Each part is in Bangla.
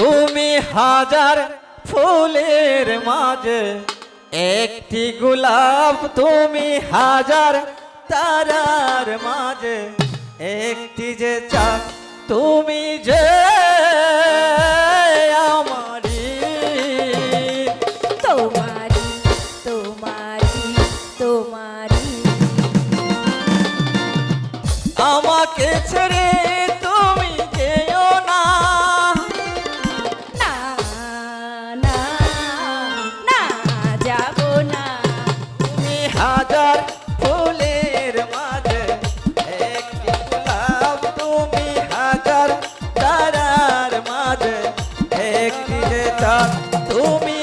তুমি হাজার ফুলের মাঝে একটি গোলাপ তুমি হাজার তারার মাঝে একটি যে চাঁদ তুমি যে আমারি। তোমারি তোমারি তোমারি। আমাকে ছেড়ে যে তুমি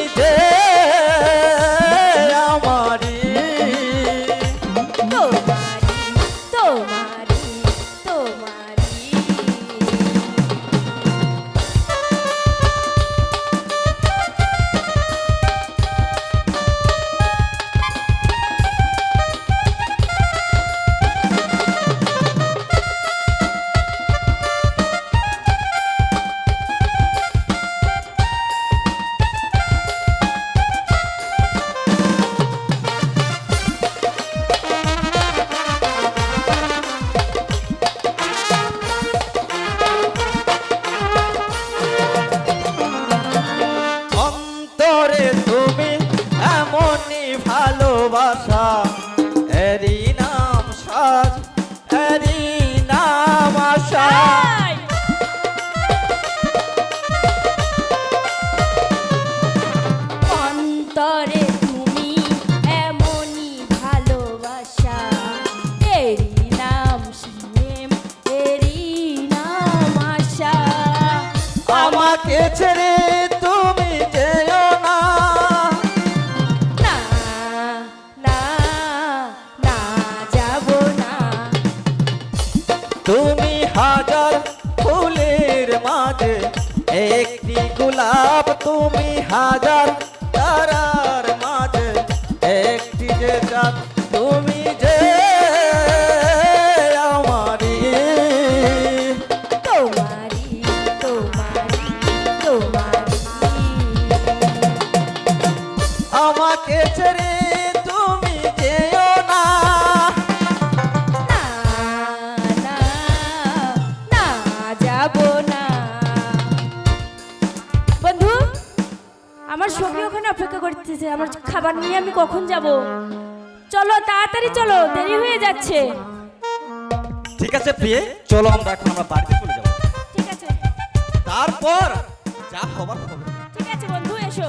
অন্তরে তুমি এমনই ভালোবাসা। এরই নাম সাজ এরই নাম আশা। অন্তরে তুমি এমনই ভালোবাসা। এরি নাম সিনেম এরি নাম আশা। আমাকে ছেড়ে তুমি হাজার ফুলের মাঝে একটি গোলাপ তুমি হাজার ওখানে অপেক্ষা করতেছে আমার খাবার নিয়ে আমি কখন যাব। চলো তাড়াতাড়ি চলো দেরি হয়ে যাচ্ছে। ঠিক আছে প্রিয়ে চলো আমরা এখন আমরা বাড়িতে চলে যাব। ঠিক আছে। তারপর যা খবর হবে। ঠিক আছে বন্ধু এসো।